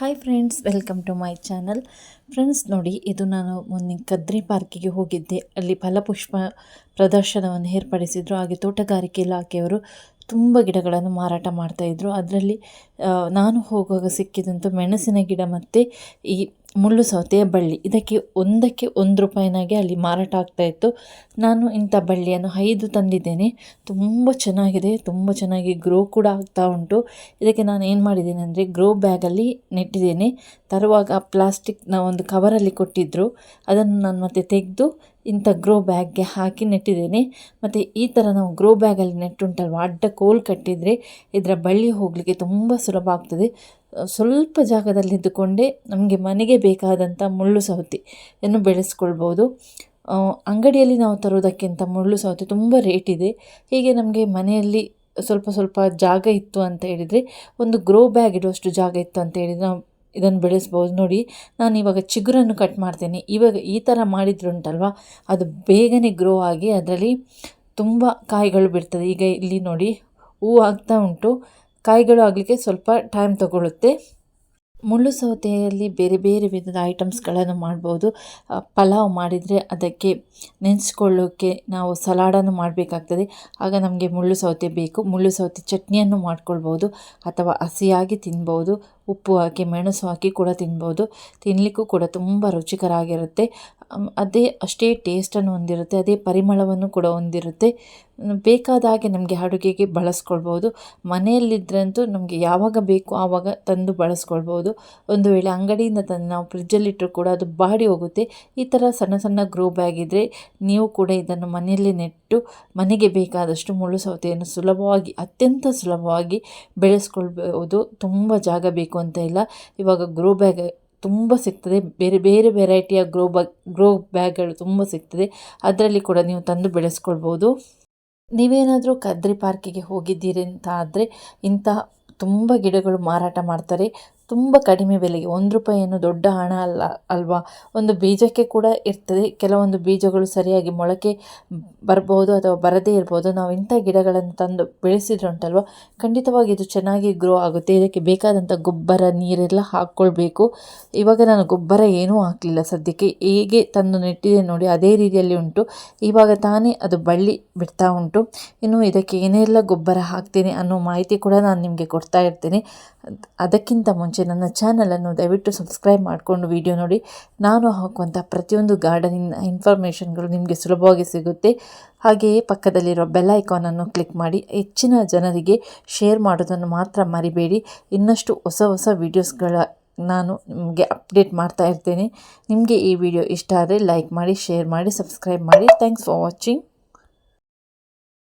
Hi friends welcome to my channel friends ನೋಡಿ, ಇದು ನಾನು ಮೊನ್ನೆ ಕದ್ರಿ ಪಾರ್ಕಿಗೆ ಹೋಗಿದ್ದೆ. ಅಲ್ಲಿ ಫಲಪುಷ್ಪ ಪ್ರದರ್ಶನವನ್ನು ಏರ್ಪಡಿಸಿದ್ರು. ಹಾಗೆ ತೋಟಗಾರಿಕೆ ಇಲಾಖೆಯವರು ತುಂಬ ಗಿಡಗಳನ್ನು ಮಾರಾಟ ಮಾಡ್ತಾಯಿದ್ರು ಅದರಲ್ಲಿ ನಾನು ಹೋಗುವಾಗ ಸಿಕ್ಕಿದಂಥ ಮೆಣಸಿನ ಗಿಡ ಮತ್ತು ಈ ಮುಳ್ಳು ಸೌತೆಯ ಬಳ್ಳಿ. ಇದಕ್ಕೆ ಒಂದಕ್ಕೆ ಒಂದು ರೂಪಾಯಿನಾಗೆ ಅಲ್ಲಿ ಮಾರಾಟ ಆಗ್ತಾಯಿತ್ತು ನಾನು ಇಂಥ ಬಳ್ಳಿಯನ್ನು ಐದು ತಂದಿದ್ದೇನೆ. ತುಂಬ ಚೆನ್ನಾಗಿದೆ. ತುಂಬ ಚೆನ್ನಾಗಿ ಗ್ರೋ ಕೂಡ ಆಗ್ತಾ ಉಂಟು. ಇದಕ್ಕೆ ನಾನು ಏನು ಮಾಡಿದ್ದೇನೆ ಅಂದರೆ ಗ್ರೋ ಬ್ಯಾಗಲ್ಲಿ ನೆಟ್ಟಿದ್ದೇನೆ. ತರುವಾಗ ಪ್ಲಾಸ್ಟಿಕ್ನ ಒಂದು ಕವರಲ್ಲಿ ಕೊಟ್ಟಿದ್ದರು ಅದನ್ನು ನಾನು ಮತ್ತೆ ತೆಗೆದು ಇಂಥ ಗ್ರೋ ಬ್ಯಾಗ್ಗೆ ಹಾಕಿ ನೆಟ್ಟಿದ್ದೇನೆ. ಮತ್ತು ಈ ಥರ ನಾವು ಗ್ರೋ ಬ್ಯಾಗಲ್ಲಿ ನೆಟ್ಟುಂಟಲ್ವ? ಅಡ್ಡ ಕೋಲ್ ಕಟ್ಟಿದರೆ ಇದರ ಬಳ್ಳಿ ಹೋಗಲಿಕ್ಕೆ ತುಂಬ ಸುಲಭ ಆಗ್ತದೆ. ಸ್ವಲ್ಪ ಜಾಗದಲ್ಲಿ ಇದ್ದುಕೊಂಡೇ ನಮಗೆ ಮನೆಗೆ ಬೇಕಾದಂಥ ಮುಳ್ಳು ಸೌತೆಯನ್ನು ಬೆಳೆಸ್ಕೊಳ್ಬೋದು. ಅಂಗಡಿಯಲ್ಲಿ ನಾವು ತರೋದಕ್ಕಿಂತ ಮುಳ್ಳು ಸೌತೆ ತುಂಬ ರೇಟ್ ಇದೆ. ಹೀಗೆ ನಮಗೆ ಮನೆಯಲ್ಲಿ ಸ್ವಲ್ಪ ಸ್ವಲ್ಪ ಜಾಗ ಇತ್ತು ಅಂತ ಹೇಳಿದರೆ, ಒಂದು ಗ್ರೋ ಬ್ಯಾಗ್ ಇಡುವಷ್ಟು ಜಾಗ ಇತ್ತು ಅಂತ ಹೇಳಿದರೆ ನಾವು ಇದನ್ನು ಬೆಳೆಸ್ಬೋದು. ನೋಡಿ, ನಾನು ಇವಾಗ ಚಿಗುರನ್ನು ಕಟ್ ಮಾಡ್ತೇನೆ. ಇವಾಗ ಈ ಥರ ಮಾಡಿದ್ರುಂಟಲ್ವ? ಅದು ಬೇಗನೆ ಗ್ರೋ ಆಗಿ ಅದರಲ್ಲಿ ತುಂಬ ಕಾಯಿಗಳು ಬಿಡ್ತದೆ. ಈಗ ಇಲ್ಲಿ ನೋಡಿ ಹೂವು ಆಗ್ತಾ ಉಂಟು. ಕಾಯಿಗಳು ಆಗಲಿಕ್ಕೆ ಸ್ವಲ್ಪ ಟೈಮ್ ತಗೊಳ್ಳುತ್ತೆ ಮುಳ್ಳು ಸೌತೆಯಲ್ಲಿ ಬೇರೆ ಬೇರೆ ವಿಧದ ಐಟಮ್ಸ್ಗಳನ್ನು ಮಾಡ್ಬೋದು. ಪಲಾವ್ ಮಾಡಿದರೆ ಅದಕ್ಕೆ ನೆನೆಸ್ಕೊಳ್ಳೋಕ್ಕೆ ನಾವು ಸಲಾಡನ್ನು ಮಾಡಬೇಕಾಗ್ತದೆ. ಆಗ ನಮಗೆ ಮುಳ್ಳು ಸೌತೆ ಬೇಕು. ಮುಳ್ಳು ಸೌತೆ ಚಟ್ನಿಯನ್ನು ಮಾಡ್ಕೊಳ್ಬೋದು ಅಥವಾ ಹಸಿಯಾಗಿ ತಿನ್ಬೋದು. ಉಪ್ಪು ಹಾಕಿ, ಮೆಣಸು ಹಾಕಿ ಕೂಡ ತಿನ್ಬೋದು. ತಿನ್ನಲಿಕ್ಕೂ ಕೂಡ ತುಂಬ ರುಚಿಕರ ಆಗಿರುತ್ತೆ ಅದೇ ಅಷ್ಟೇ ಟೇಸ್ಟನ್ನು ಹೊಂದಿರುತ್ತೆ, ಅದೇ ಪರಿಮಳವನ್ನು ಕೂಡ ಹೊಂದಿರುತ್ತೆ. ಬೇಕಾದ ಹಾಗೆ ನಮಗೆ ಅಡುಗೆಗೆ ಬಳಸ್ಕೊಳ್ಬೋದು. ಮನೆಯಲ್ಲಿದ್ದರಂತೂ ನಮಗೆ ಯಾವಾಗ ಬೇಕು ಆವಾಗ ತಂದು ಬಳಸ್ಕೊಳ್ಬೋದು. ಒಂದು ವೇಳೆ ಅಂಗಡಿಯಿಂದ ತಂದು ನಾವು ಫ್ರಿಜ್ಜಲ್ಲಿಟ್ಟರು ಕೂಡ ಅದು ಬಾಡಿ ಹೋಗುತ್ತೆ. ಈ ಥರ ಸಣ್ಣ ಸಣ್ಣ ಗ್ರೋ ಬ್ಯಾಗ್ ಇದ್ದರೆ ನೀವು ಕೂಡ ಇದನ್ನು ಮನೆಯಲ್ಲೇ ನೆಟ್ಟು, ಮನೆಗೆ ಬೇಕಾದಷ್ಟು ಮುಳ್ಳು ಸೌತೆಯನ್ನು ಸುಲಭವಾಗಿ, ಅತ್ಯಂತ ಸುಲಭವಾಗಿ ಬೆಳೆಸ್ಕೊಳ್ಬೋದು. ತುಂಬ ಜಾಗ ಬೇಕು ಅಂತ ಇಲ್ಲ. ಇವಾಗ ಗ್ರೋ ಬ್ಯಾಗ್ ತುಂಬ ಸಿಗ್ತದೆ. ಬೇರೆ ಬೇರೆ ವೆರೈಟಿಯ ಗ್ರೋ ಬ್ಯಾಗ್ ಗ್ರೋ ಬ್ಯಾಗ್ಗಳು ತುಂಬ ಸಿಗ್ತದೆ. ಅದರಲ್ಲಿ ಕೂಡ ನೀವು ತಂದು ಬೆಳೆಸ್ಕೊಳ್ಬೋದು. ನೀವೇನಾದರೂ ಕದ್ರಿ ಪಾರ್ಕಿಗೆ ಹೋಗಿದ್ದೀರಿ ಅಂತ ಆದರೆ ಇಂತಹ ತುಂಬ ಗಿಡಗಳು ಮಾರಾಟ ಮಾಡ್ತಾರೆ. ತುಂಬ ಕಡಿಮೆ ಬೆಲೆಗೆ, ಒಂದು ರೂಪಾಯಿ ಏನು ದೊಡ್ಡ ಹಣ ಅಲ್ಲ ಅಲ್ವಾ? ಒಂದು ಬೀಜಕ್ಕೆ ಕೂಡ ಇರ್ತದೆ. ಕೆಲವೊಂದು ಬೀಜಗಳು ಸರಿಯಾಗಿ ಮೊಳಕೆ ಬರ್ಬೋದು ಅಥವಾ ಬರದೇ ಇರ್ಬೋದು. ನಾವು ಇಂಥ ಗಿಡಗಳನ್ನು ತಂದು ಬೆಳೆಸಿದ್ರೆ ಉಂಟಲ್ವ? ಖಂಡಿತವಾಗಿ ಇದು ಚೆನ್ನಾಗಿ ಗ್ರೋ ಆಗುತ್ತೆ. ಇದಕ್ಕೆ ಬೇಕಾದಂಥ ಗೊಬ್ಬರ, ನೀರೆಲ್ಲ ಹಾಕ್ಕೊಳ್ಬೇಕು. ಇವಾಗ ನಾನು ಗೊಬ್ಬರ ಏನೂ ಹಾಕಲಿಲ್ಲ ಸದ್ಯಕ್ಕೆ. ಹೇಗೆ ತಂದು ನೆಟ್ಟಿದೆ ನೋಡಿ, ಅದೇ ರೀತಿಯಲ್ಲಿ ಉಂಟು. ಇವಾಗ ತಾನೇ ಅದು ಬಳ್ಳಿ ಬಿಡ್ತಾ ಉಂಟು. ಇನ್ನು ಇದಕ್ಕೆ ಏನೆಲ್ಲ ಗೊಬ್ಬರ ಹಾಕ್ತೀನಿ ಅನ್ನೋ ಮಾಹಿತಿ ಕೂಡ ನಾನು ನಿಮಗೆ ಕೊಡ್ತಾ ಇರ್ತೀನಿ. ಅದಕ್ಕಿಂತ ಮುಂಚೆ ನನ್ನ ಚಾನಲನ್ನು ದಯವಿಟ್ಟು ಸಬ್ಸ್ಕ್ರೈಬ್ ಮಾಡಿಕೊಂಡು ವಿಡಿಯೋ ನೋಡಿ. ನಾನು ಹಾಕುವಂಥ ಪ್ರತಿಯೊಂದು ಗಾರ್ಡನಿಂಗ್ ಇನ್ಫಾರ್ಮೇಷನ್ಗಳು ನಿಮಗೆ ಸುಲಭವಾಗಿ ಸಿಗುತ್ತೆ. ಹಾಗೆಯೇ ಪಕ್ಕದಲ್ಲಿರೋ ಬೆಲ್ ಐಕಾನನ್ನು ಕ್ಲಿಕ್ ಮಾಡಿ. ಹೆಚ್ಚಿನ ಜನರಿಗೆ ಶೇರ್ ಮಾಡೋದನ್ನು ಮಾತ್ರ ಮರಿಬೇಡಿ. ಇನ್ನಷ್ಟು ಹೊಸ ಹೊಸ ವೀಡಿಯೋಸ್ಗಳ ನಾನು ನಿಮಗೆ ಅಪ್ಡೇಟ್ ಮಾಡ್ತಾ ಇರ್ತೇನೆ. ನಿಮಗೆ ಈ ವಿಡಿಯೋ ಇಷ್ಟ ಆದರೆ ಲೈಕ್ ಮಾಡಿ, ಶೇರ್ ಮಾಡಿ, ಸಬ್ಸ್ಕ್ರೈಬ್ ಮಾಡಿ. Thanks for watching.